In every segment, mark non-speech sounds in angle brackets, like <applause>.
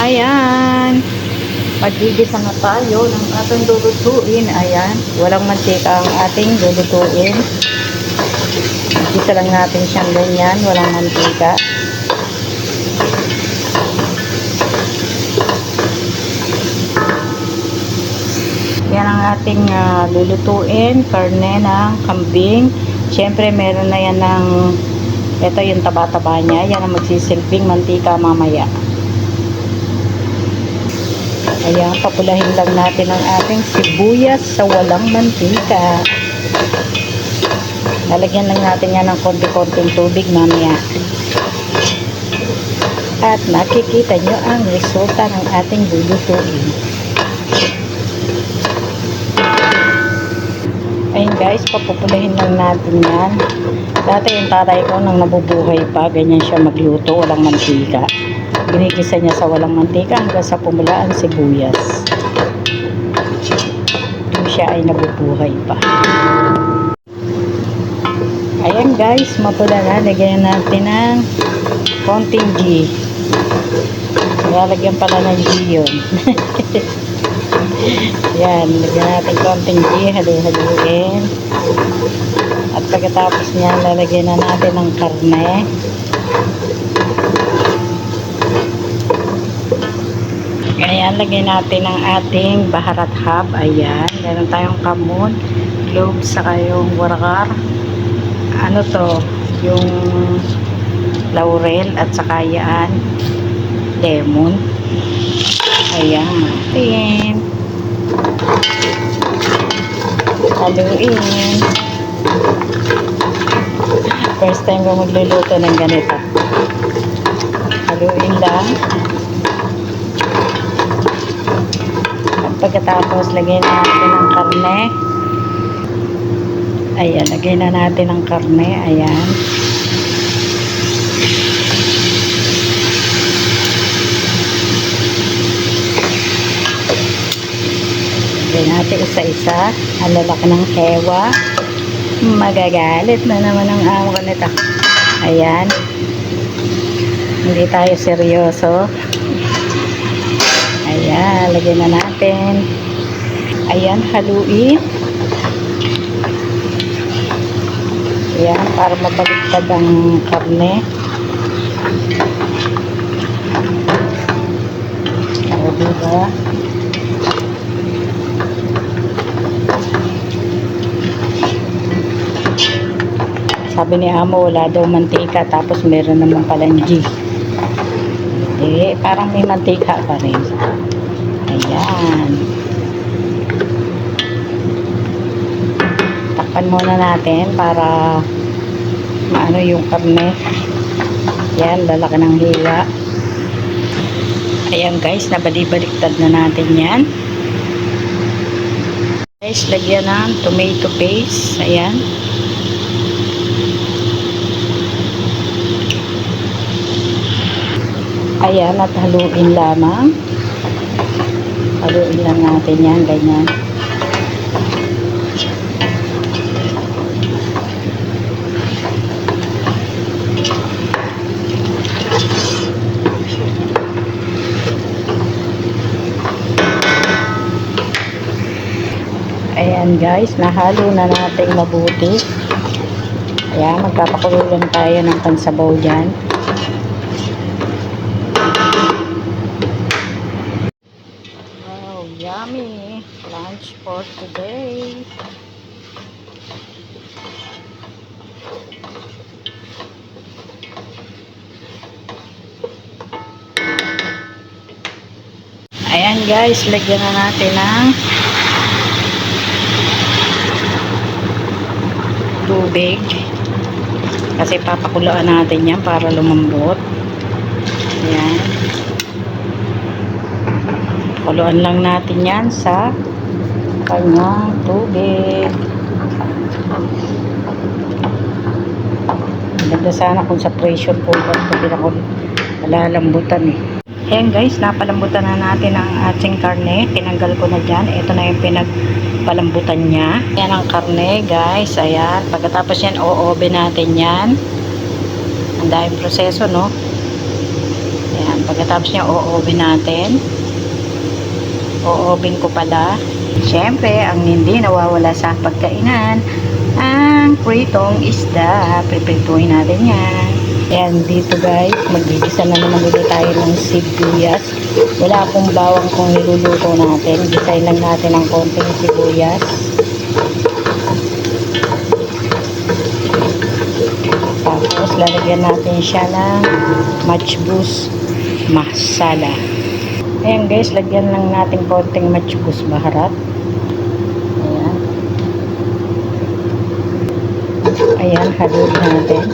Ayan. Magigisa na tayo ng ating lulutuin. Ayan. Walang mantika ang ating lulutuin. Gisa lang natin siyang ganyan. Walang mantika. Yan ang ating ah, lulutuin. Karne ng kambing. Siyempre, meron na yan ng ito yung taba-taba niya. Yan ang magsisilbing mantika mamaya. Ayan, papulahin lang natin ang ating sibuyas sa walang mantika. Lalagyan lang natin yan ng konti-konting tubig mamaya. At makikita nyo ang resulta ng ating lulutuin. Ayun guys, papupulahin lang natin yan. Dati yung tatay ko nang nabubuhay pa, ganyan siya magluto, walang mantika. Ginigisa niya sa walang mantika hanggang sa pumula ang sibuyas. Yung siya ay nabubuhay pa. Ayan guys, mapula na. Lagyan natin ng konting G. Lalagyan pala ng G yun. <laughs> Yan, lagyan natin konting G. Halu-haluin. At pagkatapos niya, lalagyan na natin ng karne. Ayan, lagyan natin ang ating baharat hab. Ayan, meron tayong kamon, clove, saka yung warakar. Ano to? Yung laurel at saka yan, lemon. Ayan, natin. Haluin. First time ko magluluto ng ganito. Haluin lang. At pagkatapos, lagyan natin ng karne. Ayan, lagay na natin ang karne. Ayan. Lagay natin isa-isa. Ang lalaki ng kewa. Magagalit na naman ang amo ko nito. Ayan. Hindi tayo seryoso. Ayan, lagyan na natin. Ayan, haluin. Ayan, para mabaliktad ang karne. O, diba? Sabi ni Amo, wala daw mantika, tapos meron naman palang G. Eh, parang may mantika pa rin. Ayan. Takpan muna natin para maano yung karne. Yan, lalaki ng hiwa. Ayan guys, nabali-baliktad na natin yan. Guys, lagyan ng tomato paste. Ayan. Ayan, at haluin lamang. Haluin lang natin yan, ganyan. Ayan guys, nahalo na natin mabuti. Ayan, magpapakulo lang tayo ng pansabaw dyan. Lunch for today. Ayan guys, lagyan na natin ng tubig. Kasi papakuloan natin yan para lumambot. Ayan. Kuluan lang natin yan sa kanyang tubig. Ganda sana kung sa pressure cooker ito pinakul malalambutan eh. Ayan guys, napalambutan na natin ang ating karne. Tinanggal ko na dyan. Ito na yung pinagpalambutan niya. Ayan ang karne guys. Ayan. Pagkatapos yan, o-oven natin yan. Ang daming proseso no. Ayan. Pagkatapos niya, o-oven natin. O-oven ko pala. Siyempre, ang hindi nawawala sa pagkainan, ang pritong isda. Priprituhin natin yan. Ayan, dito guys, magigisa na naman ulit tayo ng sibuyas. Wala akong bawang kung niluluto natin. Gisayin lang natin ng konting sibuyas. Tapos, lalagyan natin siya ng matchbus masala. Ayan guys, lagyan lang natin konting matchbus baharat. Ayan. Ayan, haluin natin.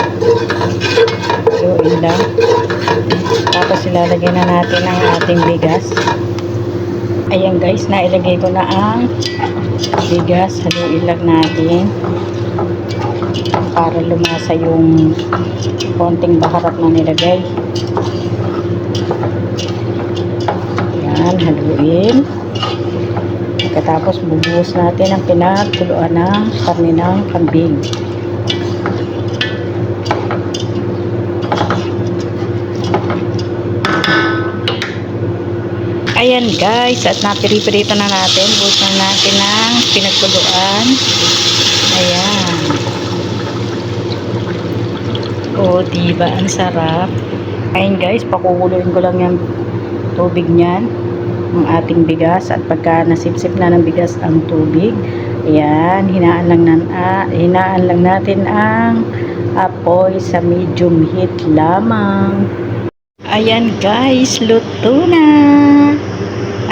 Haluin lang. Tapos ilalagay na natin ang ating bigas. Ayan guys, nailagay ko na ang bigas. Haluin lang natin para lumasa yung konting baharat na nilagay. Yan, haluin. Pagkatapos bubuhos natin ang pinagkuluan ng karne ng kambing. Ayan guys, at napiripirito na natin. Na natin ng pinagkuluan. Ayan. O, diba? Ang sarap. Ayun guys, pakukuluin ko lang yung tubig niyan. Ang ating bigas. At pagka nasipsip na ng bigas ang tubig, ayan, hinaan lang, nan, ah, hinaan lang natin ang apoy sa medium heat lamang. Ayan guys, luto na.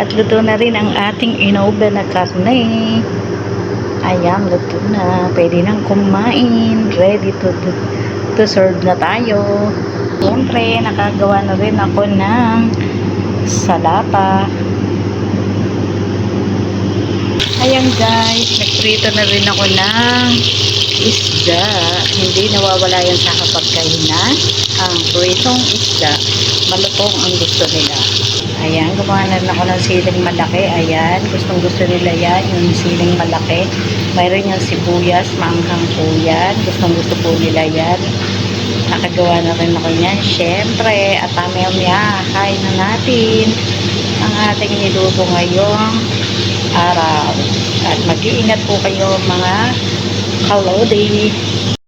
At luto na rin ang ating inoven na karne. Ayan, luto na. Pwede nang kumain. Ready to, to, to serve na tayo. Siyempre, nakagawa na rin ako ng salapa. Ayan guys, nagprito na rin ako ng isda. Hindi nawawala yan sa kapagkainan. Ang pritong isda, malutong ang gusto nila. Ayan, gumawa na rin ako ng siling malaki. Ayan, gustong gusto nila yan, yung siling malaki. Mayroon yung sibuyas, maanghang po yan. Gustong gusto po nila yan. Nakagawa na rin ako yan. Siyempre, at amaya kain na natin ang ating niluto ngayong araw. At mag-iingat po kayo mga kalodi.